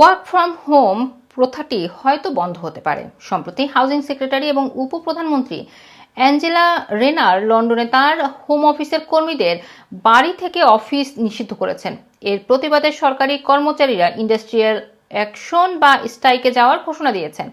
Work from home প্রথাটি হয়তো বন্ধ হতে পারে। সম্প্রতি হাউজিং সেক্রেটারি এবং উপপ্রধানমন্ত্রী অ্যাঞ্জেলা রেনার লন্ডনে তার হোম অফিসের কর্মীদের বাড়ি থেকে অফিস নিষিদ্ধ করেছেন। এর প্রতিবাদে সরকারি কর্মচারীরা ইন্ডাস্ট্রিয়াল অ্যাকশন বা স্ট্রাইকে যাওয়ার ঘোষণা দিয়েছেন।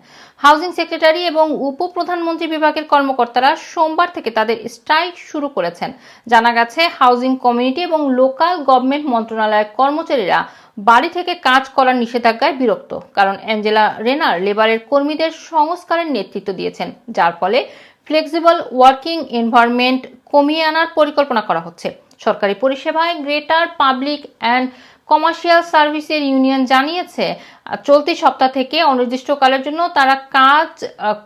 হাউজিং সেক্রেটারি এবং উপপ্রধানমন্ত্রী বিভাগের কর্মকর্তারা সোমবার থেকে তাদের স্ট্রাইক শুরু করেছেন। জানা গেছে হাউজিং কমিউনিটি এবং লোকাল গভর্নমেন্ট মন্ত্রণালয়ের কর্মচারীরা বাড়ি থেকে কাজ করার নিষেধাজ্ঞায় বিরক্ত, কারণ অ্যাঞ্জেলা রেনার লেবারের কর্মীদের সংস্কারের নেতৃত্ব দিয়েছেন, যার ফলে ফ্লেক্সিবল ওয়ার্কিং এনভায়রনমেন্ট কমিয়ে আনার পরিকল্পনা করা হচ্ছে। সরকারি পরিষেবায় গ্রেটার পাবলিক অ্যান্ড কমার্শিয়াল সার্ভিসের ইউনিয়ন জানিয়েছে চলতি সপ্তাহ থেকে অনির্দিষ্টকালের জন্য তারা কাজ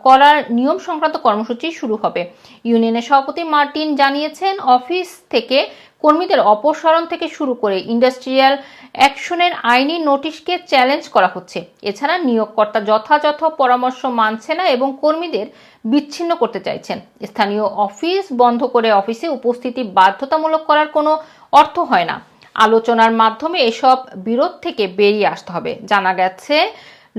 করার নিয়ম সংক্রান্ত কর্মসূচি শুরু হবে। ইউনিয়নের সভাপতি মার্টিন জানিয়েছেন, অফিস থেকে কর্মীদের অপসারণ থেকে শুরু করে ইন্ডাস্ট্রিয়াল অ্যাকশনের আইনি নোটিশকে চ্যালেঞ্জ করা হচ্ছে। এছাড়া নিয়োগকর্তা যথাযথ পরামর্শ মানছে না এবং কর্মীদের বিচ্ছিন্ন করতে চাইছেন। স্থানীয় অফিস বন্ধ করে অফিসে উপস্থিতি বাধ্যতামূলক করার কোনো অর্থ হয় না। আলোচনার মাধ্যমে এসব বিরোধ থেকে বেরিয়ে আসতে হবে। জানা গেছে,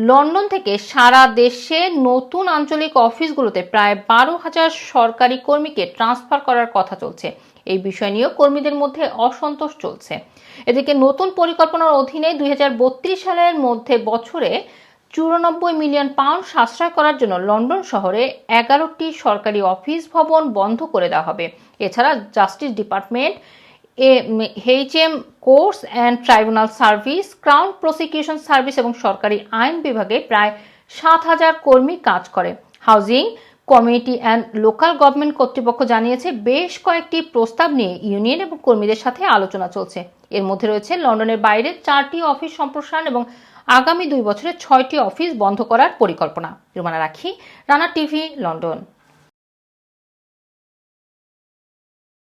লন্ডন থেকে সারা দেশে নতুন আঞ্চলিক অফিসগুলোতে প্রায় বারো হাজার সরকারি কর্মীকে ট্রান্সফার করার কথা চলছে। এই বিষয় নিয়েও কর্মীদের মধ্যে অসন্তোষ চলছে। এদিকে নতুন পরিকল্পনার অধীনে দুই হাজার বত্রিশ সালের মধ্যে বছরে চুরানব্বই মিলিয়ন পাউন্ড সাশ্রয় করার জন্য লন্ডন শহরে এগারোটি সরকারি অফিস ভবন বন্ধ করে দেওয়া হবে। এছাড়া justice department HM courts and tribunal service crown prosecution service এবং সরকারি আইন বিভাগে প্রায় সাত হাজার কর্মী কাজ করে। Housing community and local government কর্তৃপক্ষ জানিয়েছে, বেশ কয়েকটি প্রস্তাব নিয়ে ইউনিয়ন এবং কর্মীদের সাথে আলোচনা চলছে। এর মধ্যে রয়েছে, লন্ডনের বাইরে চারটি অফিস সম্প্রসারণ এবং আগামী দুই বছরে ছয়টি অফিস বন্ধ করার পরিকল্পনা। রুমানা রাখি, রানা টিভি, লন্ডন।